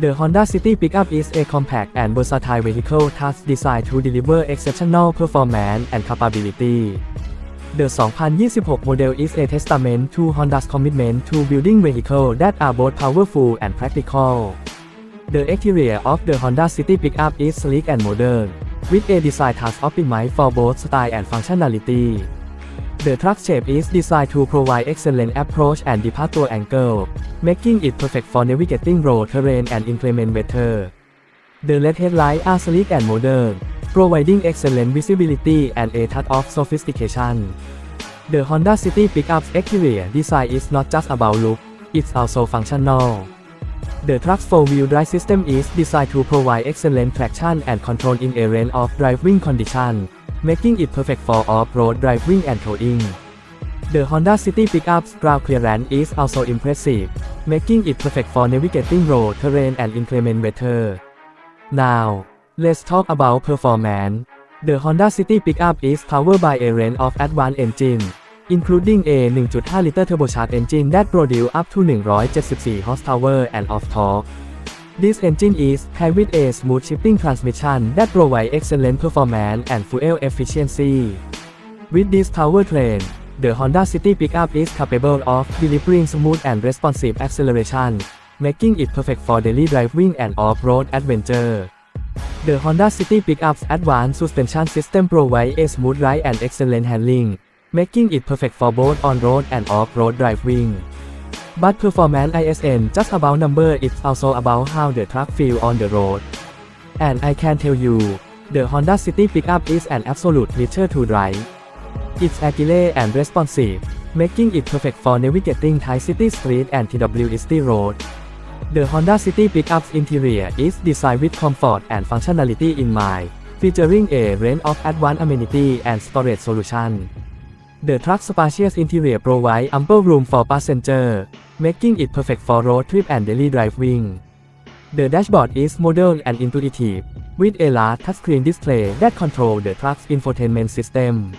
The Honda City Pickup is a compact and versatile vehicle thus designed to deliver exceptional performance and capability. The 2026 model is a testament to Honda's commitment to building vehicles that are both powerful and practical. The exterior of the Honda City Pickup is sleek and modern, with a design thus optimized for both style and functionality. The truck shape is designed to provide excellent approach and departure angle, making it perfect for navigating road terrain and inclement weather. The LED headlights are sleek and modern, providing excellent visibility and a touch of sophistication. The Honda City Pickup's exterior design is not just about look, it's also functional. The truck's four-wheel drive system is designed to provide excellent traction and control in a range of driving conditions, making it perfect for off-road driving and towing. The Honda City Pickup's ground clearance is also impressive, making it perfect for navigating road terrain and inclement weather. Now, let's talk about performance. The Honda City Pickup is powered by a range of advanced engines, including a 1.5-liter turbocharged engine that produces up to 174 horsepower and of torque. This engine is paired with a smooth shifting transmission that provides excellent performance and fuel efficiency. With this powertrain, the Honda City Pickup is capable of delivering smooth and responsive acceleration, making it perfect for daily driving and off-road adventure. The Honda City Pickup's advanced suspension system provides a smooth ride and excellent handling, making it perfect for both on-road and off-road driving. But performance isn't just about number it's also about how the truck feels on the road. And I can tell you, the Honda City Pickup is an absolute pleasure to drive. It's agile and responsive, making it perfect for navigating tight city street and TWST road. The Honda City Pickup's interior is designed with comfort and functionality in mind, featuring a range of advanced amenities and storage solutions. The truck's spacious interior provides ample room for passengers, making it perfect for road trip and daily driving. The dashboard is modern and intuitive, with a large touchscreen display that controls the truck's infotainment system.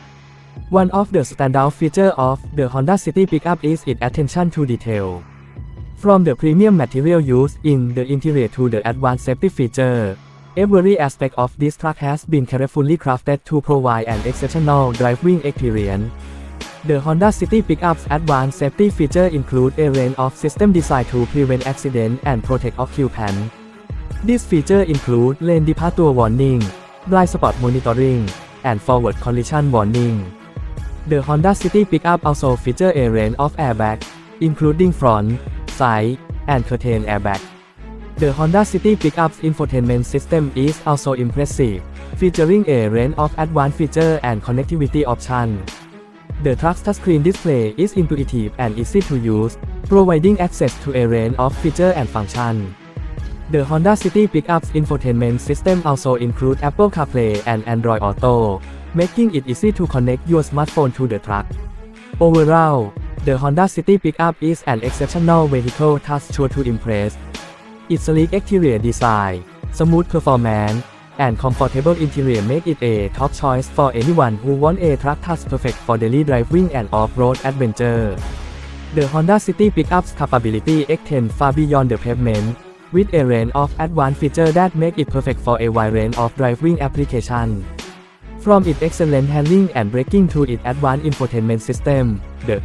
One of the standout features of the Honda City Pickup is its attention to detail. From the premium material used in the interior to the advanced safety feature, every aspect of this truck has been carefully crafted to provide an exceptional driving experience. The Honda City Pickup's advanced safety feature include a range of system designed to prevent accident and protect occupants. These features include lane departure warning, blind spot monitoring, and forward collision warning. The Honda City Pickup also features a range of airbags, including front, side, and curtain airbag. The Honda City Pickup's infotainment system is also impressive, featuring a range of advanced features and connectivity options. The truck's touchscreen display is intuitive and easy to use, providing access to a range of features and functions. The Honda City Pickup's infotainment system also includes Apple CarPlay and Android Auto, making it easy to connect your smartphone to the truck. Overall, the Honda City Pickup is an exceptional vehicle that's sure to impress. Its sleek exterior design, smooth performance, and comfortable interior make it a top choice for anyone who wants a truck that's perfect for daily driving and off-road adventure. The Honda City Pickup's capability extends far beyond the pavement, with a range of advanced features that make it perfect for a wide range of driving applications. From its excellent handling and braking to its advanced infotainment system, the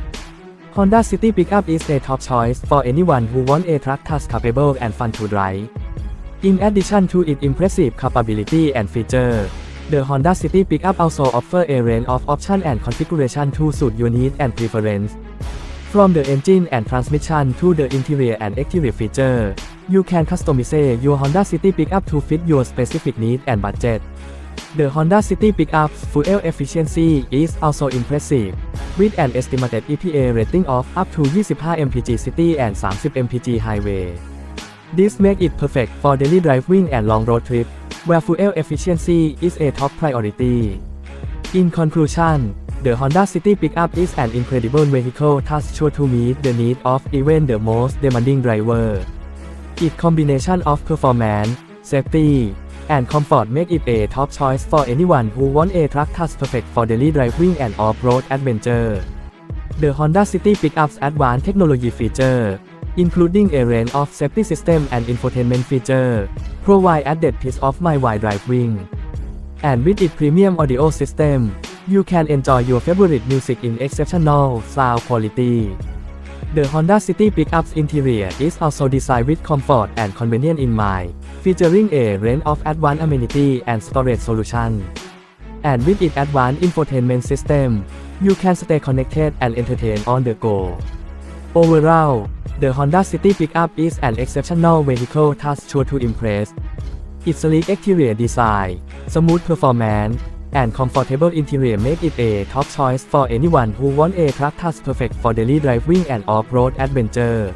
Honda City Pickup is a top choice for anyone who wants a truck that's capable and fun to drive. In addition to its impressive capability and feature, the Honda City Pickup also offers a range of options and configuration to suit your needs and preference. From the engine and transmission to the interior and exterior feature, you can customize your Honda City Pickup to fit your specific needs and budget. The Honda City Pickup's fuel efficiency is also impressive, with an estimated EPA rating of up to 25 mpg city and 30 mpg highway. This makes it perfect for daily driving and long road trips, where fuel efficiency is a top priority. In conclusion, the Honda City Pickup is an incredible vehicle that's sure to meet the needs of even the most demanding driver. Its combination of performance, safety, and comfort make it a top choice for anyone who wants a truck that's perfect for daily driving and off-road adventure. The Honda City Pickup's advanced technology feature, including a range of safety system and infotainment feature, provide added peace of mind while driving. And with its premium audio system, you can enjoy your favorite music in exceptional sound quality. The Honda City Pickup's interior is also designed with comfort and convenience in mind, featuring a range of advanced amenity and storage solutions. And with its advanced infotainment system, you can stay connected and entertained on the go. Overall, the Honda City Pickup is an exceptional vehicle that's sure to impress. Its sleek exterior design, smooth performance, and comfortable interior make it a top choice for anyone who wants a truck that's perfect for daily driving and off-road adventure.